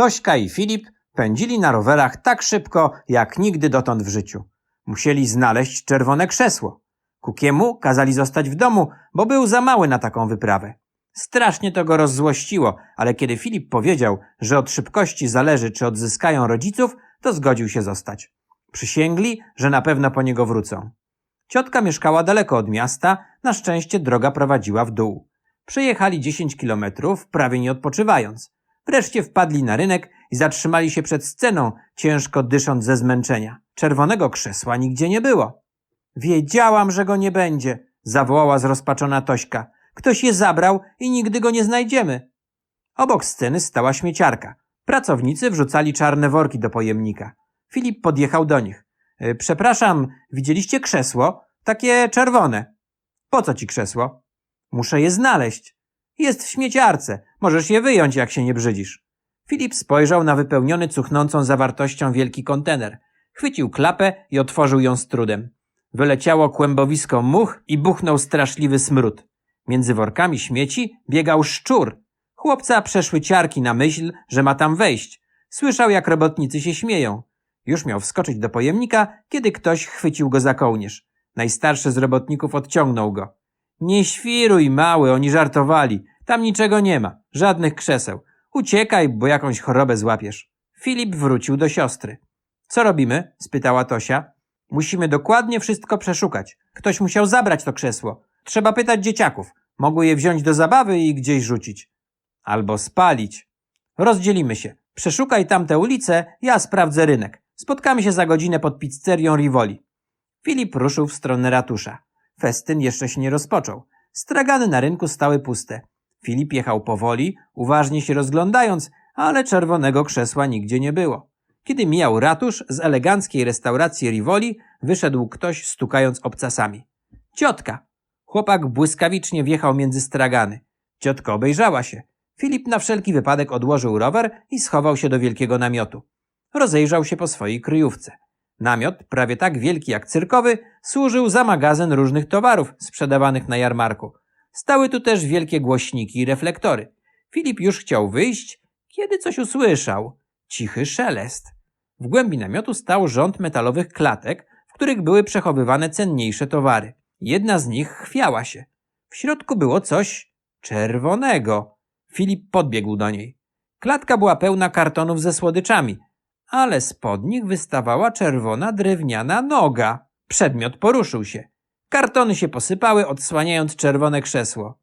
Tośka i Filip pędzili na rowerach tak szybko, jak nigdy dotąd w życiu. Musieli znaleźć czerwone krzesło. Kukiemu kazali zostać w domu, bo był za mały na taką wyprawę. Strasznie to go rozzłościło, ale kiedy Filip powiedział, że od szybkości zależy, czy odzyskają rodziców, to zgodził się zostać. Przysięgli, że na pewno po niego wrócą. Ciotka mieszkała daleko od miasta, na szczęście droga prowadziła w dół. Przejechali 10 kilometrów, prawie nie odpoczywając. Wreszcie wpadli na rynek i zatrzymali się przed sceną, ciężko dysząc ze zmęczenia. Czerwonego krzesła nigdzie nie było. Wiedziałam, że go nie będzie, zawołała zrozpaczona Tośka. Ktoś je zabrał i nigdy go nie znajdziemy. Obok sceny stała śmieciarka. Pracownicy wrzucali czarne worki do pojemnika. Filip podjechał do nich. "E, Przepraszam, widzieliście krzesło? Takie czerwone. Po co ci krzesło? Muszę je znaleźć. Jest w śmieciarce. Możesz je wyjąć, jak się nie brzydzisz. Filip spojrzał na wypełniony cuchnącą zawartością wielki kontener. Chwycił klapę i otworzył ją z trudem. Wyleciało kłębowisko much i buchnął straszliwy smród. Między workami śmieci biegał szczur. Chłopca przeszły ciarki na myśl, że ma tam wejść. Słyszał, jak robotnicy się śmieją. Już miał wskoczyć do pojemnika, kiedy ktoś chwycił go za kołnierz. Najstarszy z robotników odciągnął go. Nie świruj, mały, oni żartowali. Tam niczego nie ma, żadnych krzeseł. Uciekaj, bo jakąś chorobę złapiesz. Filip wrócił do siostry. Co robimy? spytała Tosia. Musimy dokładnie wszystko przeszukać. Ktoś musiał zabrać to krzesło. Trzeba pytać dzieciaków. Mogły je wziąć do zabawy i gdzieś rzucić. Albo spalić. Rozdzielimy się. Przeszukaj tamte ulice, ja sprawdzę rynek. Spotkamy się za godzinę pod pizzerią Rivoli. Filip ruszył w stronę ratusza. Festyn jeszcze się nie rozpoczął. Stragany na rynku stały puste. Filip jechał powoli, uważnie się rozglądając, ale czerwonego krzesła nigdzie nie było. Kiedy mijał ratusz, z eleganckiej restauracji Rivoli wyszedł ktoś stukając obcasami. Ciotka! Chłopak błyskawicznie wjechał między stragany. Ciotka obejrzała się. Filip na wszelki wypadek odłożył rower i schował się do wielkiego namiotu. Rozejrzał się po swojej kryjówce. Namiot, prawie tak wielki jak cyrkowy, służył za magazyn różnych towarów sprzedawanych na jarmarku. Stały tu też wielkie głośniki i reflektory. Filip już chciał wyjść, kiedy coś usłyszał. Cichy szelest. W głębi namiotu stał rząd metalowych klatek, w których były przechowywane cenniejsze towary. Jedna z nich chwiała się. W środku było coś czerwonego. Filip podbiegł do niej. Klatka była pełna kartonów ze słodyczami, ale spod nich wystawała czerwona drewniana noga. Przedmiot poruszył się. Kartony się posypały, odsłaniając czerwone krzesło.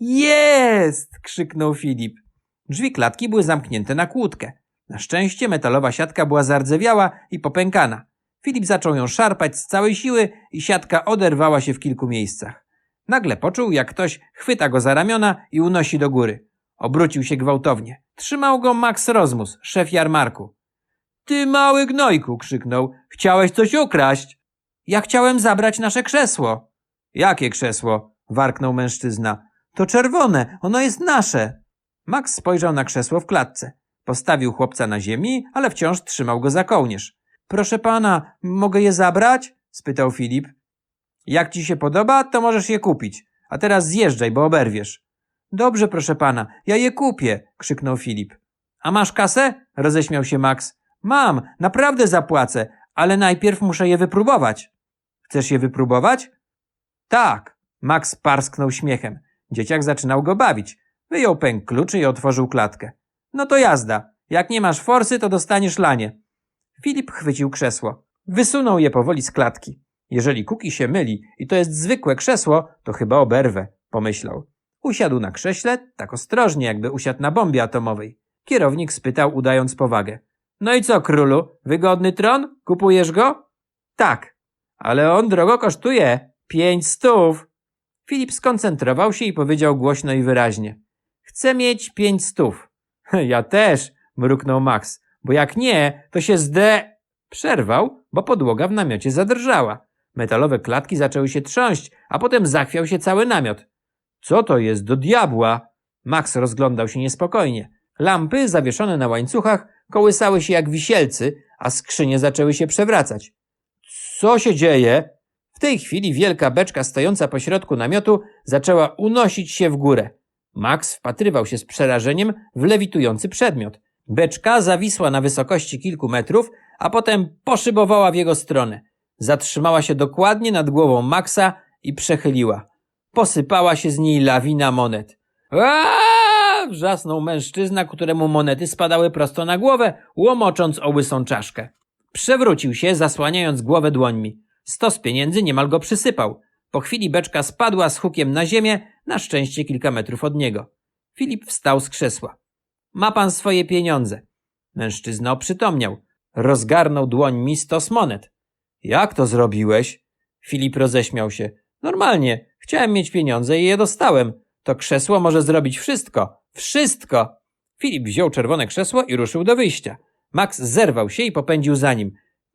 Jest! krzyknął Filip. Drzwi klatki były zamknięte na kłódkę. Na szczęście metalowa siatka była zardzewiała i popękana. Filip zaczął ją szarpać z całej siły i siatka oderwała się w kilku miejscach. Nagle poczuł, jak ktoś chwyta go za ramiona i unosi do góry. Obrócił się gwałtownie. Trzymał go Max Rozmus, szef jarmarku. Ty mały gnojku, krzyknął. Chciałeś coś ukraść. Ja chciałem zabrać nasze krzesło. Jakie krzesło? warknął mężczyzna. To czerwone, ono jest nasze. Max spojrzał na krzesło w klatce. Postawił chłopca na ziemi, ale wciąż trzymał go za kołnierz. Proszę pana, mogę je zabrać? spytał Filip. Jak ci się podoba, to możesz je kupić. A teraz zjeżdżaj, bo oberwiesz. Dobrze, proszę pana, ja je kupię, krzyknął Filip. A masz kasę? roześmiał się Max. Mam, naprawdę zapłacę, ale najpierw muszę je wypróbować. Chcesz je wypróbować? Tak. Max parsknął śmiechem. Dzieciak zaczynał go bawić. Wyjął pęk kluczy i otworzył klatkę. No to jazda. Jak nie masz forsy, to dostaniesz lanie. Filip chwycił krzesło. Wysunął je powoli z klatki. Jeżeli Kuki się myli i to jest zwykłe krzesło, to chyba oberwę, pomyślał. Usiadł na krześle, tak ostrożnie, jakby usiadł na bombie atomowej. Kierownik spytał, udając powagę. No i co, królu? Wygodny tron? Kupujesz go? Tak. Ale on drogo kosztuje. Pięć stów. Filip skoncentrował się i powiedział głośno i wyraźnie. Chcę mieć pięć stów. Ja też, mruknął Max, bo jak nie, to się zde... Przerwał, bo podłoga w namiocie zadrżała. Metalowe klatki zaczęły się trząść, a potem zachwiał się cały namiot. Co to jest do diabła? Max rozglądał się niespokojnie. Lampy zawieszone na łańcuchach kołysały się jak wisielcy, a skrzynie zaczęły się przewracać. Co się dzieje? W tej chwili wielka beczka stojąca pośrodku namiotu zaczęła unosić się w górę. Max wpatrywał się z przerażeniem w lewitujący przedmiot. Beczka zawisła na wysokości kilku metrów, a potem poszybowała w jego stronę. Zatrzymała się dokładnie nad głową Maxa i przechyliła. Posypała się z niej lawina monet. Aaaa! wrzasnął mężczyzna, któremu monety spadały prosto na głowę, łomocząc o łysą czaszkę. Przewrócił się, zasłaniając głowę dłońmi. Stos pieniędzy niemal go przysypał. Po chwili beczka spadła z hukiem na ziemię, na szczęście kilka metrów od niego. Filip wstał z krzesła. Ma pan swoje pieniądze. Mężczyzna oprzytomniał. Rozgarnął dłońmi stos monet. Jak to zrobiłeś? Filip roześmiał się. Normalnie. Chciałem mieć pieniądze i je dostałem. To krzesło może zrobić wszystko. Wszystko! Filip wziął czerwone krzesło i ruszył do wyjścia. Max zerwał się i popędził za nim.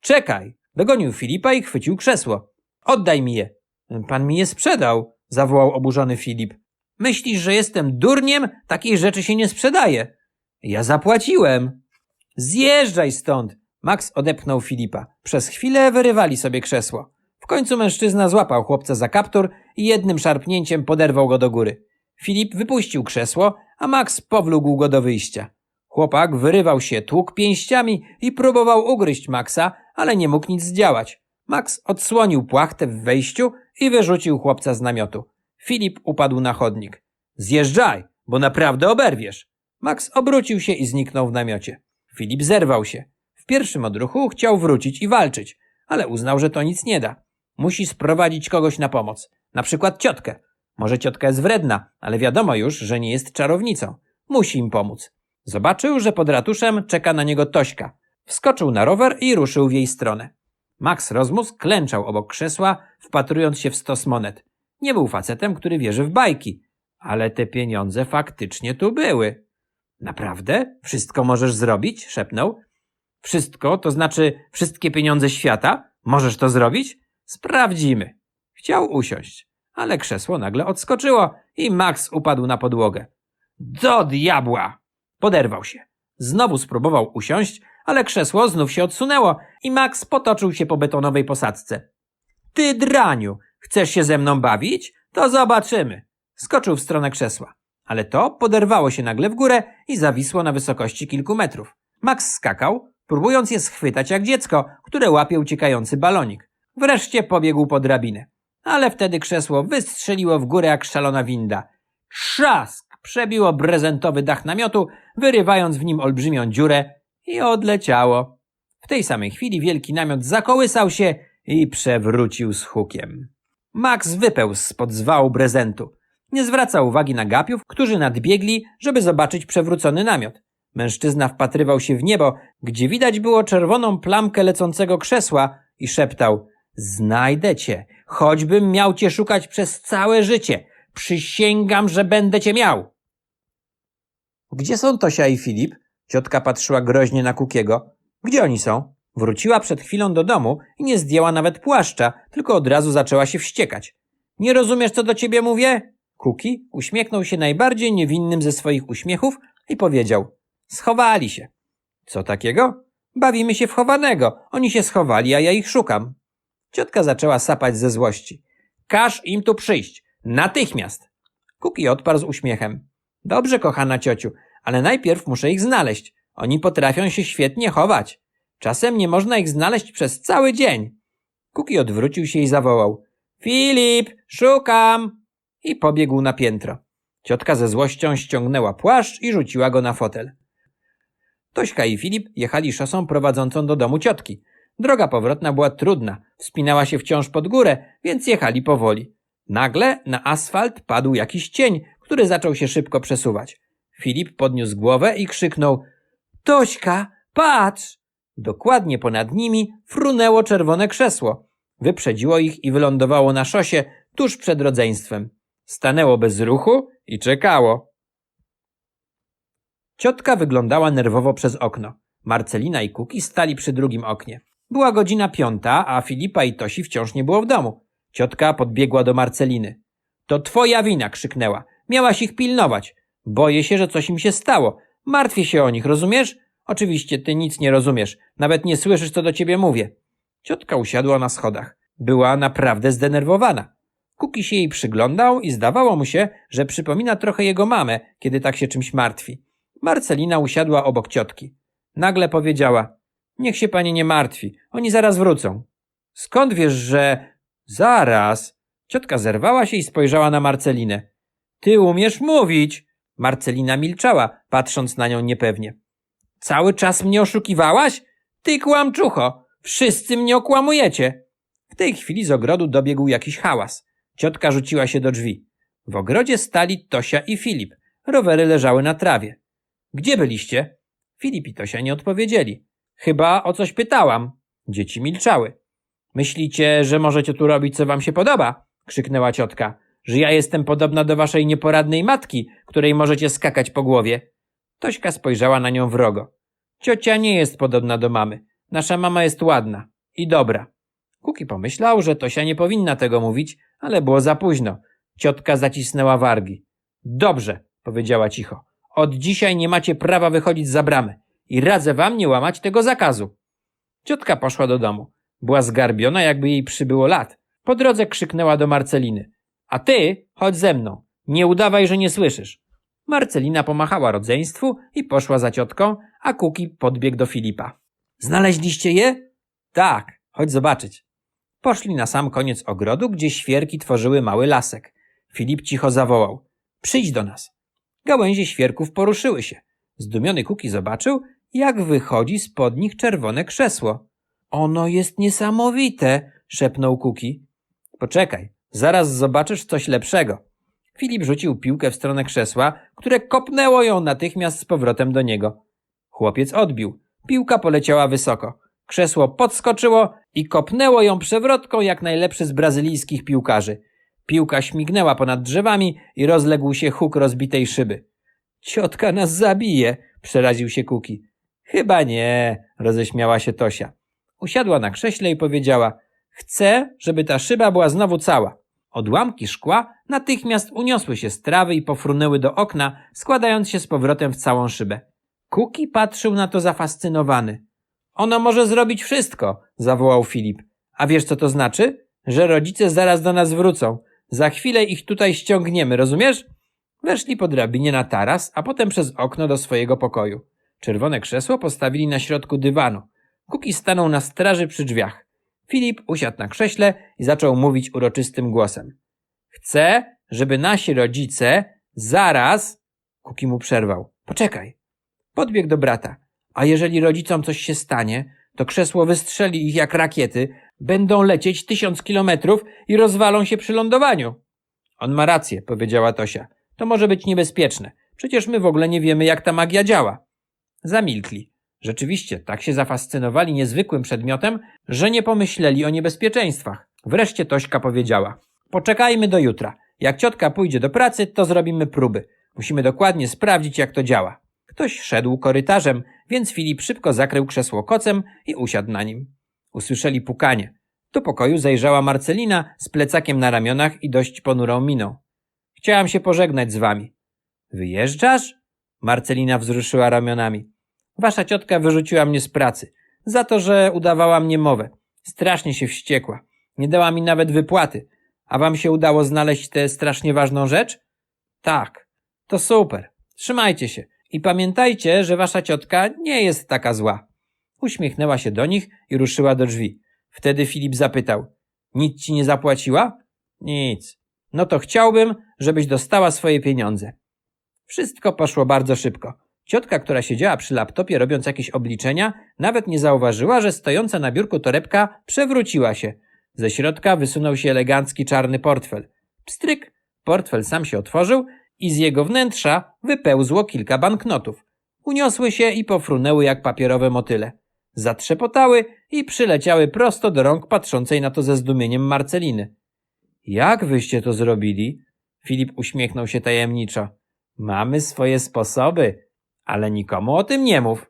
Czekaj! Dogonił Filipa i chwycił krzesło. Oddaj mi je. Pan mi je sprzedał, zawołał oburzony Filip. Myślisz, że jestem durniem? Takiej rzeczy się nie sprzedaje. Ja zapłaciłem. Zjeżdżaj stąd. Max odepchnął Filipa. Przez chwilę wyrywali sobie krzesło. W końcu mężczyzna złapał chłopca za kaptur i jednym szarpnięciem poderwał go do góry. Filip wypuścił krzesło, a Max powlógł go do wyjścia. Chłopak wyrywał się, tłukł pięściami i próbował ugryźć Maxa, ale nie mógł nic zdziałać. Max odsłonił płachtę w wejściu i wyrzucił chłopca z namiotu. Filip upadł na chodnik. Zjeżdżaj, bo naprawdę oberwiesz. Max obrócił się i zniknął w namiocie. Filip zerwał się. W pierwszym odruchu chciał wrócić i walczyć, ale uznał, że to nic nie da. Musi sprowadzić kogoś na pomoc. Na przykład ciotkę. Może ciotka jest wredna, ale wiadomo już, że nie jest czarownicą. Musi im pomóc. Zobaczył, że pod ratuszem czeka na niego Tośka. Wskoczył na rower i ruszył w jej stronę. Max Rozmus klęczał obok krzesła, wpatrując się w stos monet. Nie był facetem, który wierzy w bajki, ale te pieniądze faktycznie tu były. Naprawdę? Wszystko możesz zrobić? szepnął. Wszystko, to znaczy wszystkie pieniądze świata? Możesz to zrobić? Sprawdzimy. Chciał usiąść, ale krzesło nagle odskoczyło i Max upadł na podłogę. Do diabła! Poderwał się. Znowu spróbował usiąść, ale krzesło znów się odsunęło i Max potoczył się po betonowej posadzce. Ty draniu, chcesz się ze mną bawić? To zobaczymy. Skoczył w stronę krzesła, ale to poderwało się nagle w górę i zawisło na wysokości kilku metrów. Max skakał, próbując je schwytać jak dziecko, które łapie uciekający balonik. Wreszcie pobiegł po drabinę. Ale wtedy krzesło wystrzeliło w górę jak szalona winda. Trzask! Przebiło prezentowy dach namiotu, wyrywając w nim olbrzymią dziurę i odleciało. W tej samej chwili wielki namiot zakołysał się i przewrócił z hukiem. Max wypełzł spod zwału prezentu. Nie zwracał uwagi na gapiów, którzy nadbiegli, żeby zobaczyć przewrócony namiot. Mężczyzna wpatrywał się w niebo, gdzie widać było czerwoną plamkę lecącego krzesła i szeptał Znajdę cię, choćbym miał cię szukać przez całe życie. Przysięgam, że będę cię miał. Gdzie są Tosia i Filip? Ciotka patrzyła groźnie na Kukiego. Gdzie oni są? Wróciła przed chwilą do domu i nie zdjęła nawet płaszcza, tylko od razu zaczęła się wściekać. Nie rozumiesz, co do ciebie mówię? Kuki uśmiechnął się najbardziej niewinnym ze swoich uśmiechów i powiedział. Schowali się. Co takiego? Bawimy się w chowanego. Oni się schowali, a ja ich szukam. Ciotka zaczęła sapać ze złości. Każ im tu przyjść. Natychmiast. Kuki odparł z uśmiechem. Dobrze, kochana ciociu, ale najpierw muszę ich znaleźć. Oni potrafią się świetnie chować. Czasem nie można ich znaleźć przez cały dzień. Kuki odwrócił się i zawołał. Filip, szukam! I pobiegł na piętro. Ciotka ze złością ściągnęła płaszcz i rzuciła go na fotel. Tośka i Filip jechali szosą prowadzącą do domu ciotki. Droga powrotna była trudna, wspinała się wciąż pod górę, więc jechali powoli. Nagle na asfalt padł jakiś cień, który zaczął się szybko przesuwać. Filip podniósł głowę i krzyknął Tośka, patrz! Dokładnie ponad nimi frunęło czerwone krzesło. Wyprzedziło ich i wylądowało na szosie tuż przed rodzeństwem. Stanęło bez ruchu i czekało. Ciotka wyglądała nerwowo przez okno. Marcelina i Kuki stali przy drugim oknie. Była godzina piąta, a Filipa i Tosi wciąż nie było w domu. Ciotka podbiegła do Marceliny. To twoja wina, krzyknęła. Miałaś ich pilnować. Boję się, że coś im się stało. Martwię się o nich, rozumiesz? Oczywiście ty nic nie rozumiesz. Nawet nie słyszysz, co do ciebie mówię. Ciotka usiadła na schodach. Była naprawdę zdenerwowana. Kuki się jej przyglądał i zdawało mu się, że przypomina trochę jego mamę, kiedy tak się czymś martwi. Marcelina usiadła obok ciotki. Nagle powiedziała: Niech się pani nie martwi, oni zaraz wrócą. Skąd wiesz, że. Zaraz. Ciotka zerwała się i spojrzała na Marcelinę. Ty umiesz mówić. Marcelina milczała, patrząc na nią niepewnie. Cały czas mnie oszukiwałaś? Ty kłamczucho! Wszyscy mnie okłamujecie! W tej chwili z ogrodu dobiegł jakiś hałas. Ciotka rzuciła się do drzwi. W ogrodzie stali Tosia i Filip. Rowery leżały na trawie. Gdzie byliście? Filip i Tosia nie odpowiedzieli. Chyba o coś pytałam. Dzieci milczały. Myślicie, że możecie tu robić, co wam się podoba? krzyknęła ciotka. Że ja jestem podobna do waszej nieporadnej matki, której możecie skakać po głowie. Tośka spojrzała na nią wrogo. Ciocia nie jest podobna do mamy. Nasza mama jest ładna i dobra. Kuki pomyślał, że Tosia nie powinna tego mówić, ale było za późno. Ciotka zacisnęła wargi. Dobrze, powiedziała cicho. Od dzisiaj nie macie prawa wychodzić za bramę i radzę wam nie łamać tego zakazu. Ciotka poszła do domu. Była zgarbiona, jakby jej przybyło lat. Po drodze krzyknęła do Marceliny. A ty, chodź ze mną. Nie udawaj, że nie słyszysz. Marcelina pomachała rodzeństwu i poszła za ciotką, a Kuki podbiegł do Filipa. Znaleźliście je? Tak, chodź zobaczyć. Poszli na sam koniec ogrodu, gdzie świerki tworzyły mały lasek. Filip cicho zawołał. Przyjdź do nas. Gałęzie świerków poruszyły się. Zdumiony Kuki zobaczył, jak wychodzi spod nich czerwone krzesło. Ono jest niesamowite, szepnął Kuki. Poczekaj, zaraz zobaczysz coś lepszego. Filip rzucił piłkę w stronę krzesła, które kopnęło ją natychmiast z powrotem do niego. Chłopiec odbił. Piłka poleciała wysoko. Krzesło podskoczyło i kopnęło ją przewrotką jak najlepszy z brazylijskich piłkarzy. Piłka śmignęła ponad drzewami i rozległ się huk rozbitej szyby. Ciotka nas zabije, przeraził się Kuki. Chyba nie, roześmiała się Tosia. Usiadła na krześle i powiedziała: Chcę, żeby ta szyba była znowu cała. Odłamki szkła natychmiast uniosły się z trawy i pofrunęły do okna, składając się z powrotem w całą szybę. Kuki patrzył na to zafascynowany. Ono może zrobić wszystko, zawołał Filip. A wiesz co to znaczy? Że rodzice zaraz do nas wrócą. Za chwilę ich tutaj ściągniemy, rozumiesz? Weszli po drabinie na taras, a potem przez okno do swojego pokoju. Czerwone krzesło postawili na środku dywanu. Kuki stanął na straży przy drzwiach. Filip usiadł na krześle i zaczął mówić uroczystym głosem. Chcę, żeby nasi rodzice zaraz... Kuki mu przerwał. Poczekaj. Podbiegł do brata. A jeżeli rodzicom coś się stanie, to krzesło wystrzeli ich jak rakiety, będą lecieć tysiąc kilometrów i rozwalą się przy lądowaniu. On ma rację, powiedziała Tosia. To może być niebezpieczne. Przecież my w ogóle nie wiemy, jak ta magia działa. Zamilkli. Rzeczywiście, tak się zafascynowali niezwykłym przedmiotem, że nie pomyśleli o niebezpieczeństwach. Wreszcie Tośka powiedziała. Poczekajmy do jutra. Jak ciotka pójdzie do pracy, to zrobimy próby. Musimy dokładnie sprawdzić, jak to działa. Ktoś szedł korytarzem, więc Filip szybko zakrył krzesło kocem i usiadł na nim. Usłyszeli pukanie. Do pokoju zajrzała Marcelina z plecakiem na ramionach i dość ponurą miną. Chciałam się pożegnać z wami. Wyjeżdżasz? Marcelina wzruszyła ramionami. Wasza ciotka wyrzuciła mnie z pracy. Za to, że udawała mnie mowę. Strasznie się wściekła. Nie dała mi nawet wypłaty. A wam się udało znaleźć tę strasznie ważną rzecz? Tak. To super. Trzymajcie się. I pamiętajcie, że wasza ciotka nie jest taka zła. Uśmiechnęła się do nich i ruszyła do drzwi. Wtedy Filip zapytał. Nic ci nie zapłaciła? Nic. No to chciałbym, żebyś dostała swoje pieniądze. Wszystko poszło bardzo szybko. Ciotka, która siedziała przy laptopie robiąc jakieś obliczenia, nawet nie zauważyła, że stojąca na biurku torebka przewróciła się. Ze środka wysunął się elegancki czarny portfel. Pstryk! Portfel sam się otworzył i z jego wnętrza wypełzło kilka banknotów. Uniosły się i pofrunęły jak papierowe motyle. Zatrzepotały i przyleciały prosto do rąk patrzącej na to ze zdumieniem Marceliny. Jak wyście to zrobili? Filip uśmiechnął się tajemniczo. Mamy swoje sposoby, ale nikomu o tym nie mów.